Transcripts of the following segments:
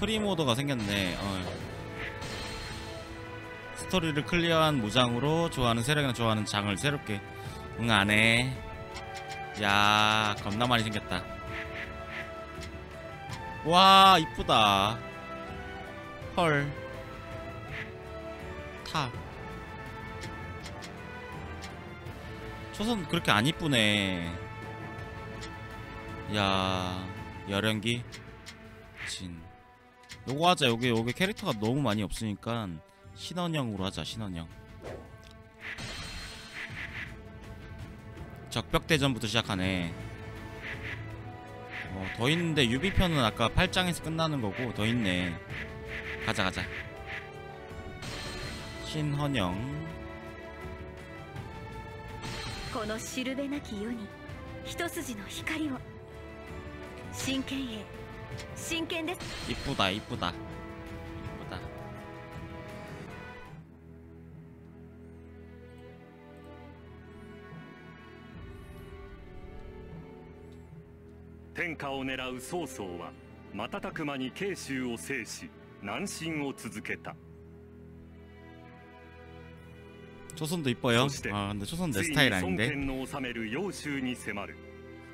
프리모드가 생겼네. 어. 스토리를 클리어한 무장으로 좋아하는 세력이나 좋아하는 장을 새롭게 응 안해. 야 겁나 많이 생겼다. 와 이쁘다. 헐. 타. 초선 그렇게 안 이쁘네. 야 열연기 진. 요거 하자. 여기 여기 캐릭터가 너무 많이 없으니까 신원형으로 하자. 신원형. 적벽 대전부터 시작하네. 어, 더 있는데 유비편은 아까 8장에서 끝나는 거고 더 있네. 가자 가자. 신헌영. このしるべなき世に一筋の光を真剣へ 真剣です 이쁘다 이쁘다 이쁘다.「天下を狙う曹操は瞬く間に慶州を制し南進を続けた 초선도 이뻐요. 소시대. 아 근데 초선 つ 내 いに 스타일 孫 아닌데.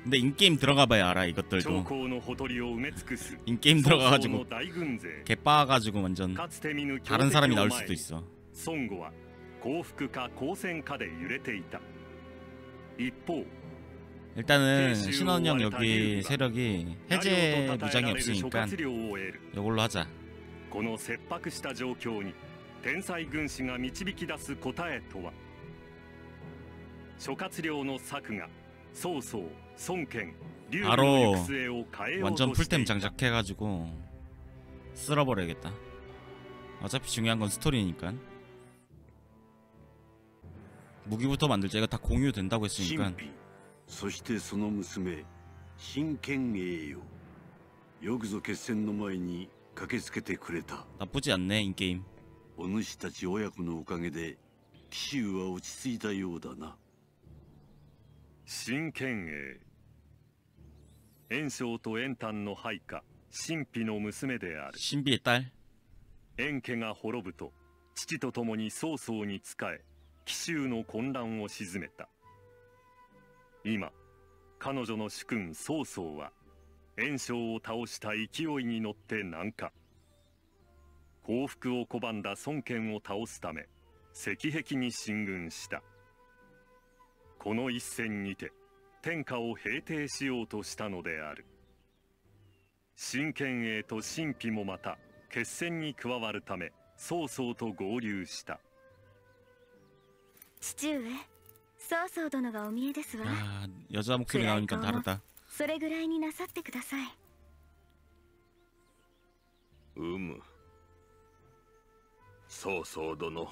근데 인게임 들어가봐야 알아 長 이것들도. 江のほとりを埋め尽くす 인게임 曹操の 들어가가지고 大軍勢 개빠가지고 완전 かつて見ぬ強 다른 敵 사람이 を 나올 前 수도 に 있어. 孫悟は降伏か降戦かで揺れていた一方 일단은 KCU 신원형 와르타 여기 이유가 세력이 何 해제 をと称え 무장이 られる諸 없으니까 葛亮を得る 이걸로 하자. この切迫した状況に天才軍師が導き出す答えとは諸葛亮の策が曹操孫権劉備 바로 の行く末を変えよう 완전 としてい 풀템 た 장착해가지고 쓸어버려야겠다. 어차피 중요한 건 스토리니까. 무기부터 만들자. 이거 다 공유된다고 神 했으니까 秘そしてその娘真剣栄よよくぞ決戦の前に駆けつけてくれた 나쁘지 않네 인게임. お主たち親子のおかげで紀州は落ち着いたようだな 真剣英炎章と炎丹の配下神秘の娘である。神秘炎家が滅ぶと父と共に曹操に仕え紀州の混乱を鎮めた。今彼女の主君曹操は炎章を倒した勢いに乗って南下。降伏を拒んだ孫権を倒すため石壁に進軍した。この一戦にて天下を平定しようとしたのである真剣栄と神秘もまた決戦に加わるため曹操と合流した父上曹操殿がお見えですわ 야 여자 목소리 나오니까 다르다. それぐらいになさってくださいうむ曹操殿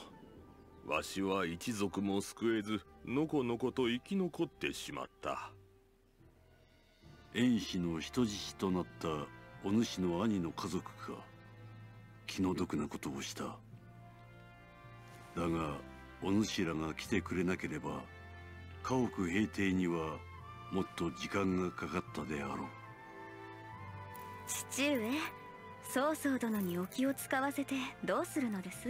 わしは一族も救えずのこのこと生き残ってしまった。遠氏の人質となったお主の兄の家族が気の毒なことをした。だがお主らが来てくれなければ家屋平定にはもっと時間がかかったであろう。父上曹操殿にお気を使わせてどうするのです？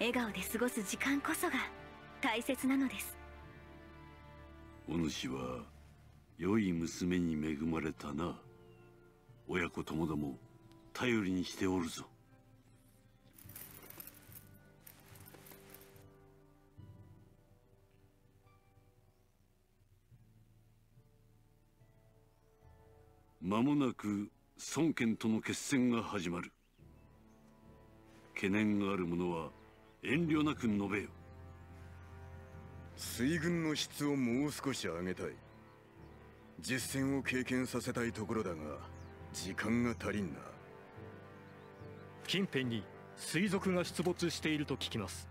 笑顔で過ごす時間こそが大切なのです。お主は良い娘に恵まれたな。親子ともども頼りにしておるぞ。間もなく孫権との決戦が始まる。懸念がある者は遠慮なく述べよ。水軍の質をもう少し上げたい。実戦を経験させたいところだが時間が足りんな。近辺に水賊が出没していると聞きます。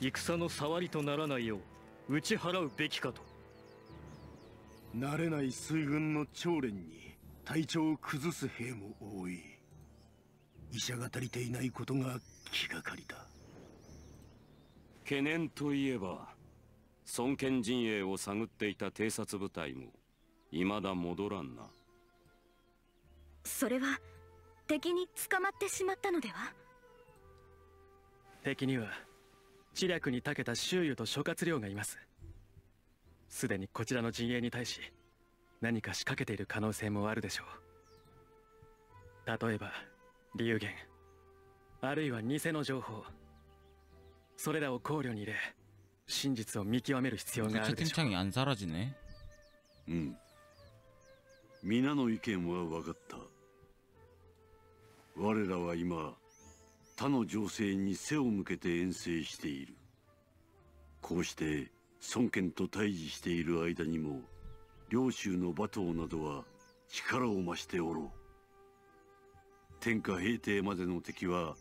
戦の触りとならないよう打ち払うべきかと。慣れない水軍の長連に体調を崩す兵も多い。医者が足りていないことが気がかりだ懸念といえば孫権陣営を探っていた偵察部隊も未だ戻らんな。それは敵に捕まってしまったのでは？敵には知略に長けた周囲と諸葛亮がいます。すでにこちらの陣営に対し何か仕掛けている可能性もあるでしょう。例えば流言あるいは偽の情報それらを考慮に入れ真実を見極める必要があるでしょう 채팅창이 안 사라지네 うん皆の意見は分かった我らは今他の情勢に背を向けて遠征しているこうして孫権と対峙している間にも領州の馬頭などは力を増しておろう天下平定までの敵は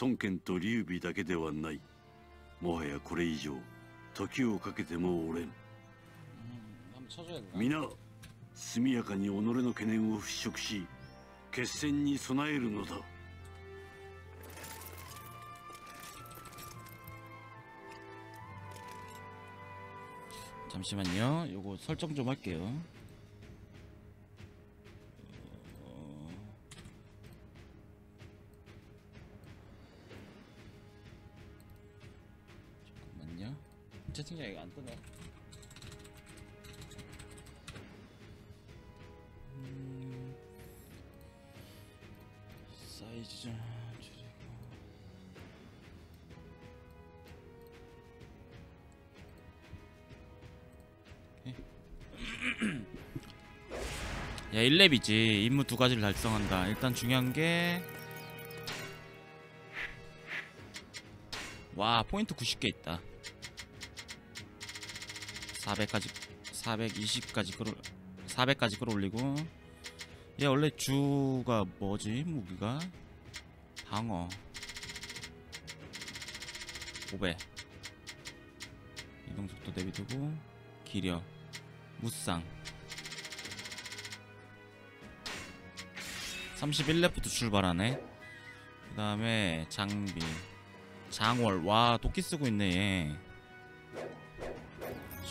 孫権と劉備だけではない もはやこれ以上時をかけてもおれん 한번 쳐줘야 되나? 皆速やかに己の懸念を払拭し決戦に備えるのだ 잠시만요. 요거 설정 좀 할게요. 채팅창 이 안 뜨네. 음, 사이즈 좀 줄이고. 야 1렙이지 임무 두 가지를 달성한다 일단 중요한 게 와 포인트 90개 있다 400까지 420까지 끌어 400까지 끌어올리고. 얘 원래 주가 뭐지 무기가? 방어. 500 이동속도 내비두고 기력 무쌍. 31렙부터 출발하네. 그 다음에 장비. 장월. 와 도끼 쓰고 있네 얘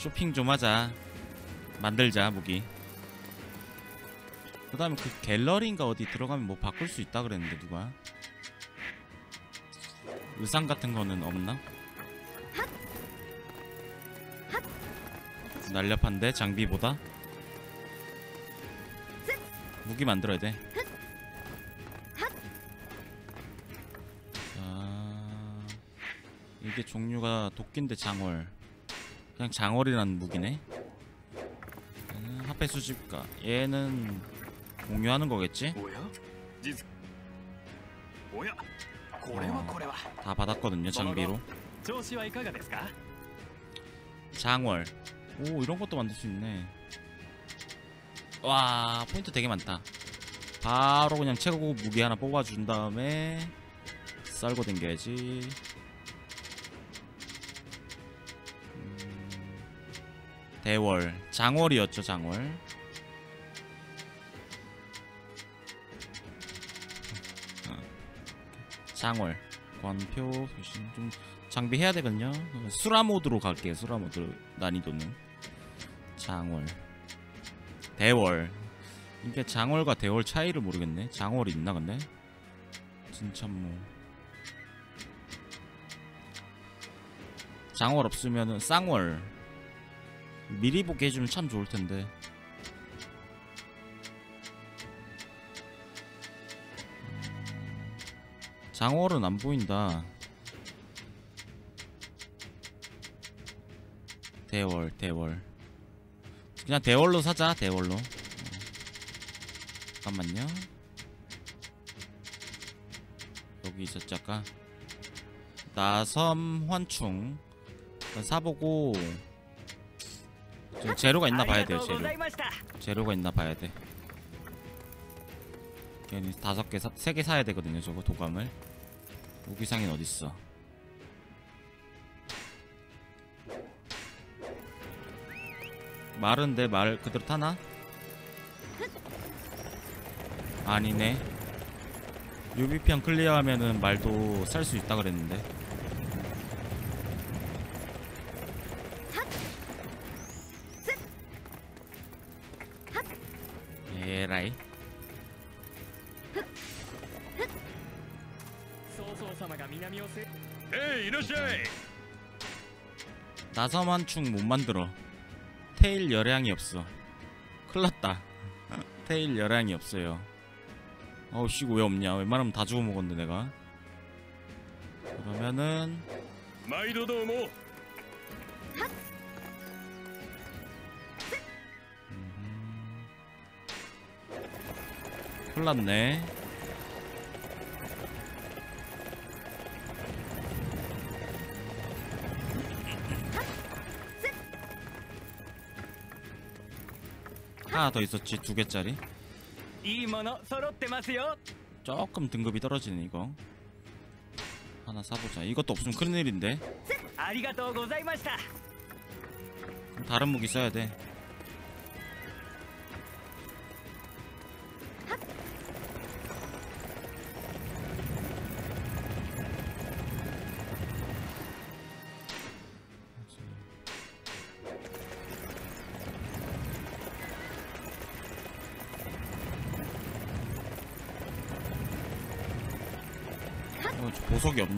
쇼핑 좀 하자 만들자 무기 그 다음에 그 갤러리인가 어디 들어가면 뭐 바꿀 수 있다 그랬는데 누가 의상 같은 거는 없나? 날렵한데 장비보다 무기 만들어야 돼. 자, 이게 종류가 도끼인데 장월. 그냥 장어리라는 무기네. 얘는 화폐 수집가. 얘는 공유하는 거겠지? 어, 다 받았거든요 장비로. 장월. 오 이런 것도 만들 수 있네. 와 포인트 되게 많다. 바로 그냥 최고 무기 하나 뽑아준 다음에 썰고 댕겨야지. 대월 장월이었죠 장월. 어. 장월 관표 표신 좀 장비해야 되거든요. 수라 모드로 갈게요. 수라 모드 난이도는 장월, 대월. 이게 장월과 대월 차이를 모르겠네. 장월이 있나 근데? 뭐 장월 없으면은 쌍월 미리 보게 해주면 참 좋을 텐데. 음, 장월은 안 보인다. 대월 대월 그냥 대월로 사자 대월로 어. 잠깐만요 여기 있었지 아까 나섬 환충 사보고 저 재료가 있나 봐야 돼요 재료 재료가 있나 봐야 돼 괜히 다섯 개, 사, 세개 사야 되거든요. 저거 도감을. 무기상인 어딨어? 말은데 말 그대로 타나? 아니네. 유비편 클리어하면은 말도 살 수 있다 그랬는데. 様が南をせえいいらっしゃい 나서만충 못 만들어. 테일 열량이 없어. 큰일났다. 테일 열량이 없어요. 어우 씨고 왜 없냐? 웬만하면 다 주워 먹었는데 내가. 그러면은 毎度どうも 큰일났네. 하나 더 있었지 두 개짜리? 조금 등급이 떨어지는 이거. 하나 사보자. 이것도 없으면 큰일인데. 다른 무기 써야 돼.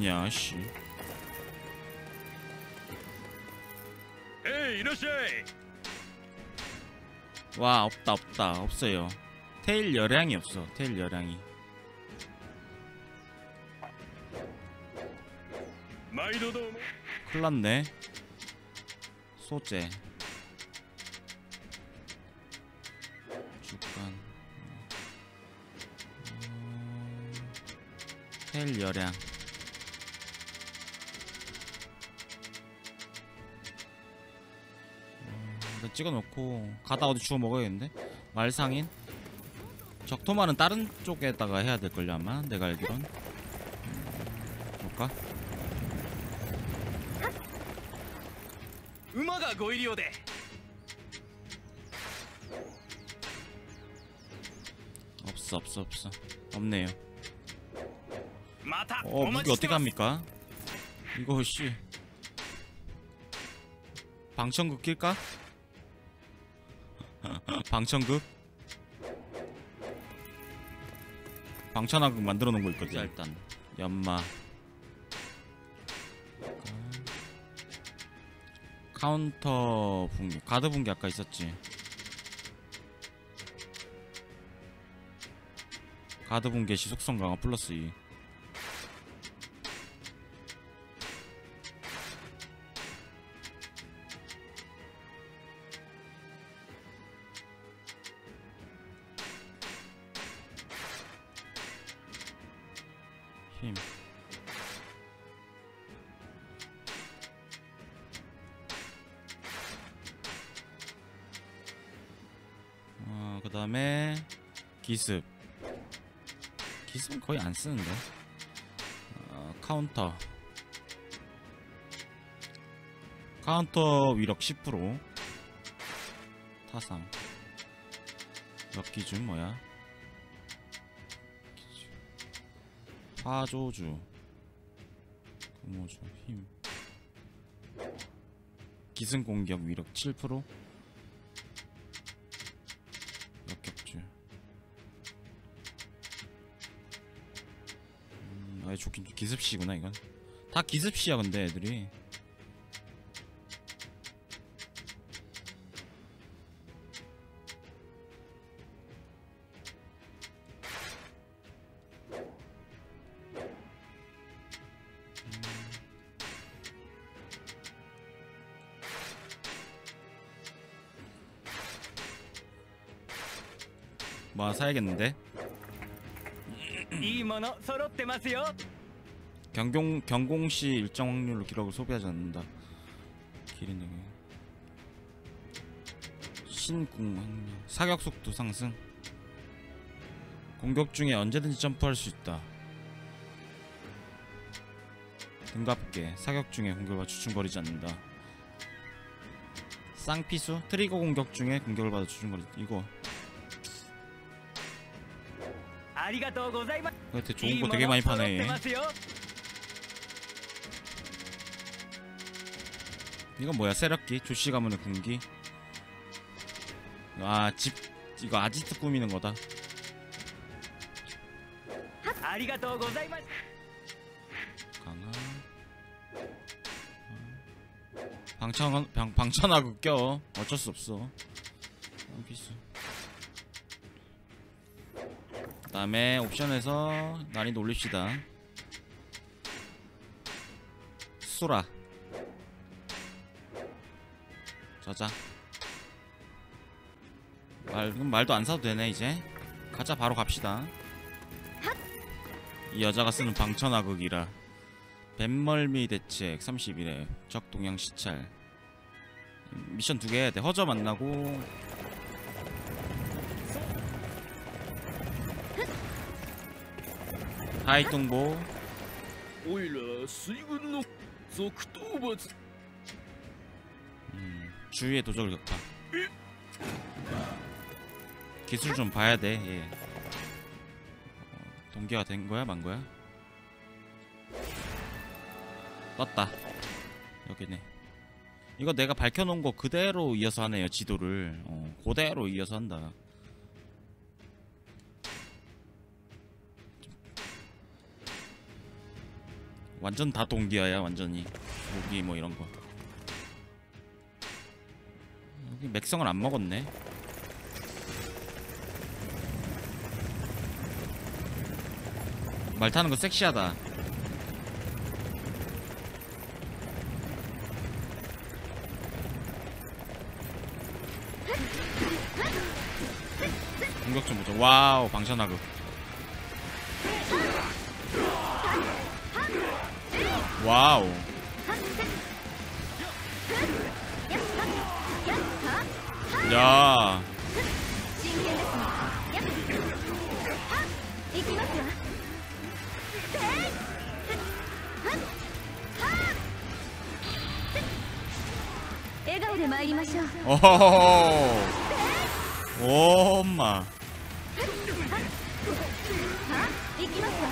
있냐 씨. 에이 이러시! 와 없다 없다. 없어요. 테일 열량이 없어 테일 열량이. 큰일났네. 소재. 주간. 어... 테일 열량 일단 찍어놓고 가다 어디 주워 먹어야겠는데? 말상인? 적토마는 다른 쪽에다가 해야 될걸요 아마 내가 알기론 음, 볼까? 음악가 고이리오데 없어 없어 없어 없네요 어 무기 어떻게 합니까? 이거 씨 방청국 낄까? 방청극? 방천하극 만들어 놓은 거 있거든. 일단. 연마. 카운터 붕괴. 가드 붕괴 아까 있었지. 가드 붕괴 시 속성 강화 플러스 2 거의 안 쓰는데. 어, 카운터. 카운터 위력 10%. 타상. 몇 기준 뭐야? 화조주 금호주 힘 기승 공격 위력 7% 좋긴 기습시구나 이건. 다 기습시야 근데 애들이. 뭐 마 사야겠는데? 揃ってますよ 경공 경공 시 일정 확률로 기록을 소비하지 않는다. 기린 영역. 신궁 확률. 사격 속도 상승. 공격 중에 언제든지 점프할 수 있다. 등갑게 사격 중에 공격을 주춤거리지 않는다. 쌍피수 트리거 공격 중에 공격을 받아 주춤거리 이거 ありがとうございます 하여튼 좋은 거 되게 많이 파네. 이건 뭐야? 세력기? 조씨 가문의 군기? 아집 이거 아지트 꾸미는 거다. 강한. 어. 방천 방천하고 껴. 어쩔 수 없어. 다음에 옵션에서 난이도 올립시다. 수라. 자자. 말 말도 안 사도 되네 이제. 가자 바로 갑시다. 이 여자가 쓰는 방천하극이라. 뱀멀미 대책 31회 적 동향 시찰. 미션 두 개 해야 돼. 허저 만나고 하이 동보 おいら水軍の続討伐 음, 주위의 도적을 격파 기술 좀 봐야 돼 예. 어, 동기화 된 거야 만 거야 떴다 여기네 이거 내가 밝혀놓은 거 그대로 이어서 하네요 지도를 어, 그대로 이어서 한다 완전 다 동기화야 완전히. 무기 뭐 이런 거. 여기 맥성을 안 먹었네. 말 타는 거 섹시하다. 공격 좀 보자. 와우 방천하급 わおやあおおおまいきますわ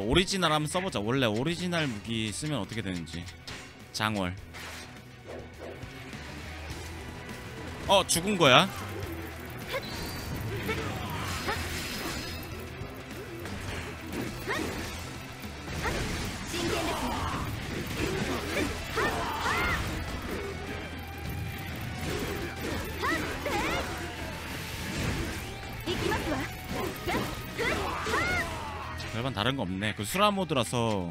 오리지널 한번 써보자. 원래 오리지널 무기 쓰면 어떻게 되는지. 장월. 어 죽은 거야? 건 다른 거 없네. 그 수라모드라서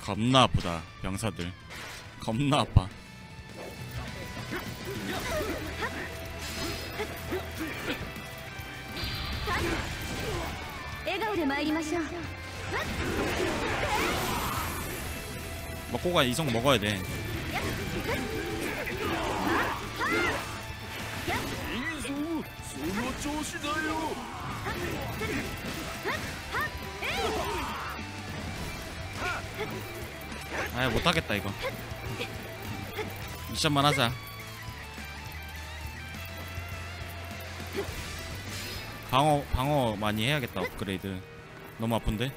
겁나 아프다 병사들. 겁나 아파. 먹고 가 이성 먹어야 돼. 인소 소모 조시다요. 아 못하겠다 이거. 미션만 하자. 방어 방어 많이 해야겠다 업그레이드. 너무 아픈데?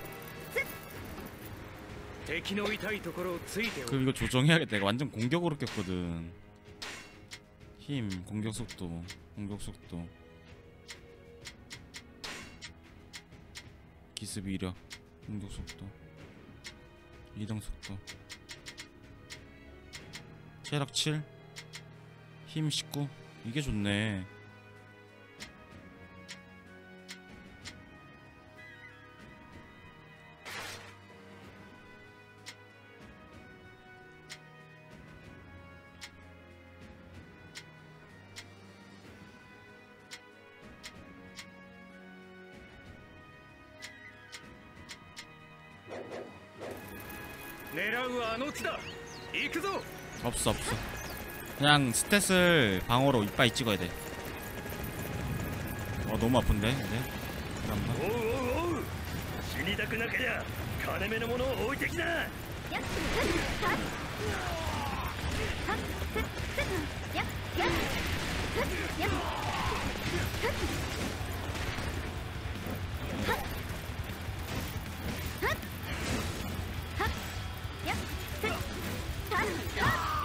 그럼 이거 조정해야겠다. 이거 완전 공격으로 꼈거든. 힘 공격 속도 공격 속도. 기습 이력 공격 속도 이동 속도. 체력 7힘19 이게 좋네 없어 없어 그냥 스탯을 방어로 이빠이 찍어야 돼 어 너무 아픈데 근데 잠깐만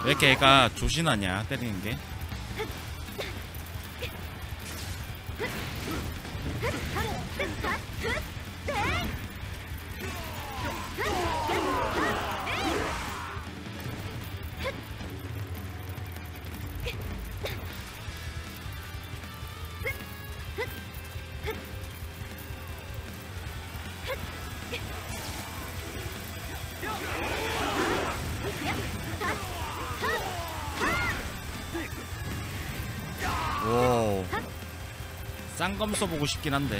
왜 애가 조신하냐 때리는 게 쌍검 써보고 싶긴 한데.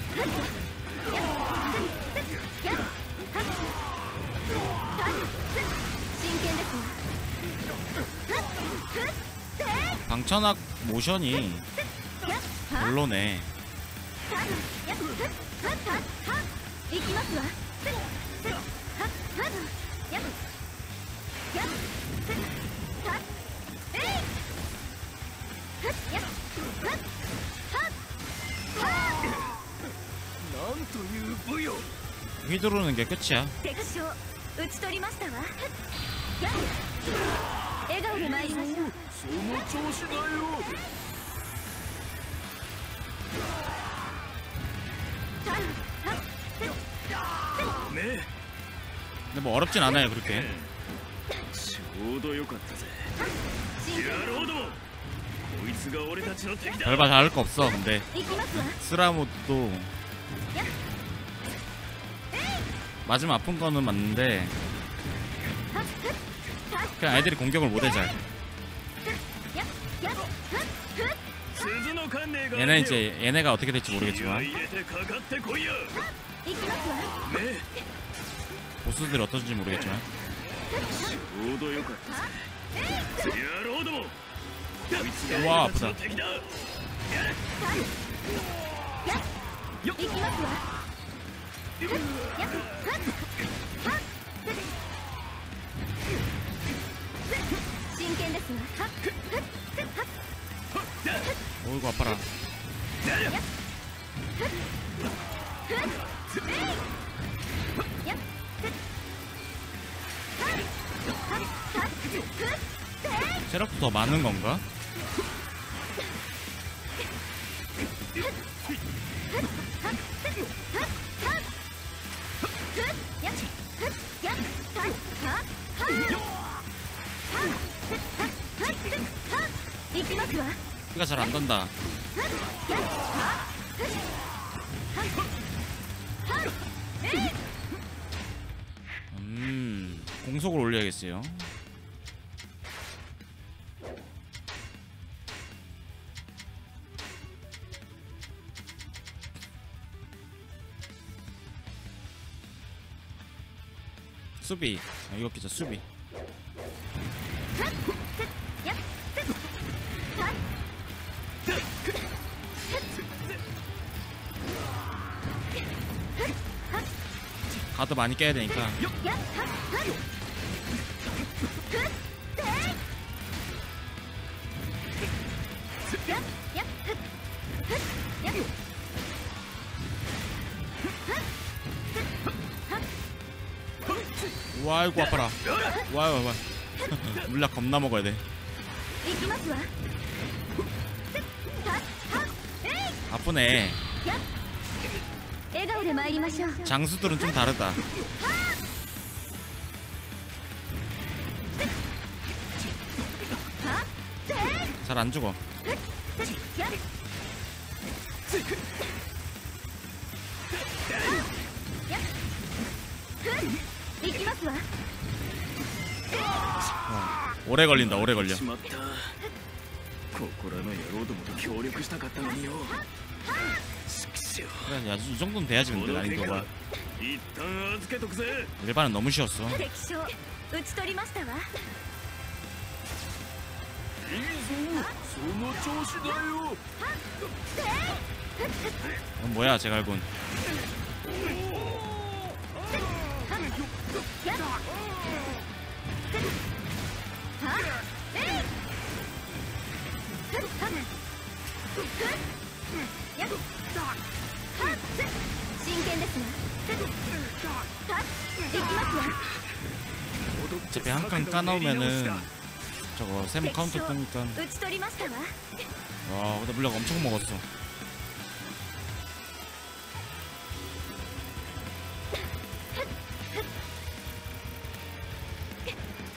방천악 모션이 별로네. 휘두르는 게 끝이야 敵将討ち取りましたわやっ笑顔で参りましょうその調子だよ め 근데 뭐 어렵진 않아요 그렇게 ちょうどよかったぜ野郎どもこいつが俺たちの敵だ 별바 다를 거 없어 근데 行きますわ 스라모도 마지막 아픈 거는 맞는데 그냥 애들이 공격을 못해 잘 얘네 이제 얘네가 어떻게 될지 모르겠지만 보스들이 어떨지 모르겠지만 우와 아프다 어이구 아파라 체력도 더 많은 건가? 수비. 아, 이거 피자 수비. 가드 많이 깨야 되니까. 아이고 아파라. 와요 와 물약 겁나 먹어야 돼. 아프네. 장수들은 좀 다르다. 잘 안 죽어. 오래 걸린다 오래 걸려 그래 야, 이 정도는 돼야지 근데 난이도가 일반은 너무 쉬웠어 어, 뭐야 제갈군 어차피 한 칸 까놓으면은 저거 샘 카운터 뜨니까. 와 근데 물약 엄청 먹었어.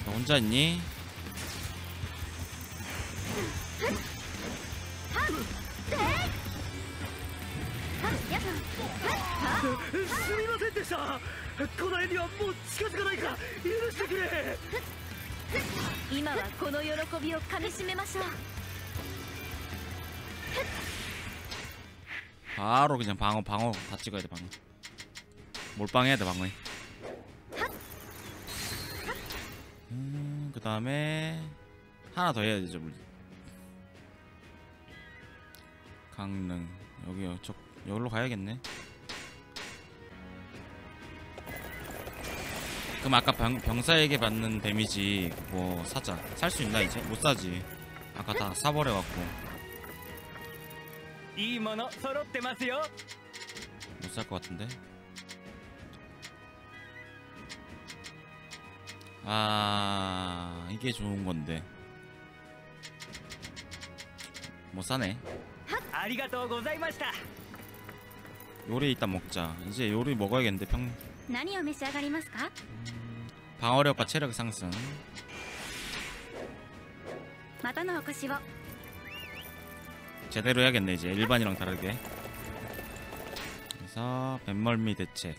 나 혼자 있니? 방어 방어. 다 찍어야 돼 방어. 몰빵해야 돼 방어 음그 다음에 하나 더 해야 되죠 물 강릉. 여기요 저 여기로 가야겠네. 그럼 아까 병, 병사에게 받는 데미지 그거 사자. 살 수 있나 이제? 못 사지. 아까 다 사버려갖고 いいもの揃ってますよ 못 살 것 같은데. 아 이게 좋은 건데 못 사네. ありがとうございました 요리 이따 먹자. 이제 요리 먹어야겠는데 평 何を召し上がりますか 방어력과 체력 상승. またのお越しを 제대로 해야겠네 이제 일반이랑 다르게 그래서 뱃멀미 대책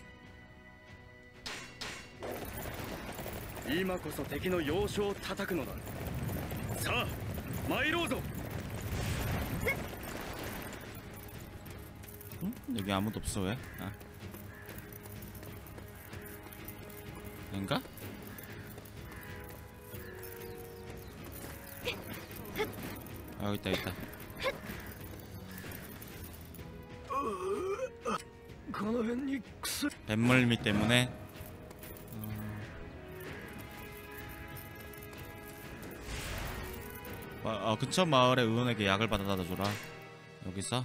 응? 여기 아무도 없어 왜? 아. 아닌가? 아 여기 있다 여기 있다 뱃멀미 때문에 어, 어, 근처 마을의 의원에게 약을 받아다 줘라. 여기서